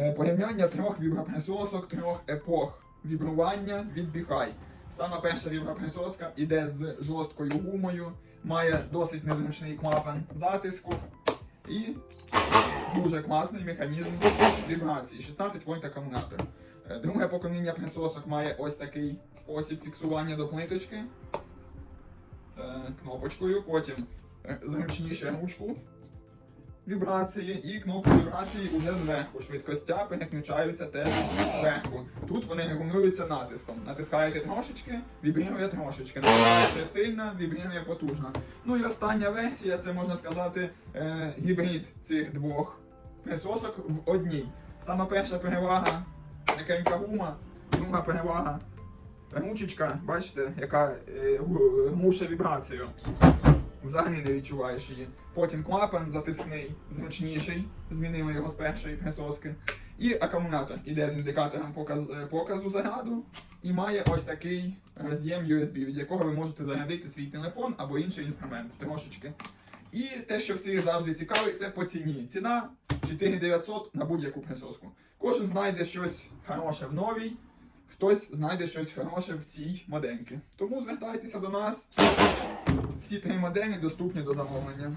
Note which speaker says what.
Speaker 1: Е, Порівняння трьох віброприсосок, трьох епох вібрування від Біхай. Саме перша віброприсоска іде з жорсткою гумою, має досить незручний клапан затиску і дуже класний механізм вібрації. 16 вольт акумулятор. Е, Друге покоління присосок має ось такий спосіб фіксування до плиточки е, кнопочкою, потім зручніше ручку вібрації і кнопку вібрації уже зверху. Швидкостя переключаються теж зверху. Тут вони регулюються натиском. Натискаєте трошечки, вібрірує трошечки. Натискаєте сильно, вібрірує потужно. Ну і остання версія, це можна сказати е, гібрид цих двох присосок в одній. Сама перша перевага м'якенька гума, друга перевага ручечка, бачите, яка е, глуше вібрацію. Взагалі не відчуваєш її. Потім клапан затискний, зручніший, змінили його з першої присоски. І акумулятор іде з індикатором показ, е, показу заряду і має ось такий роз'єм USB, від якого ви можете зарядити свій телефон або інший інструмент трошечки. І те, що всіх завжди цікавить, це по ціні. Ціна 4900 на будь-яку присоску. Кожен знайде щось хороше в новій, хтось знайде щось хороше в цій модельці. Тому звертайтеся до нас. Всі три моделі доступні до замовлення.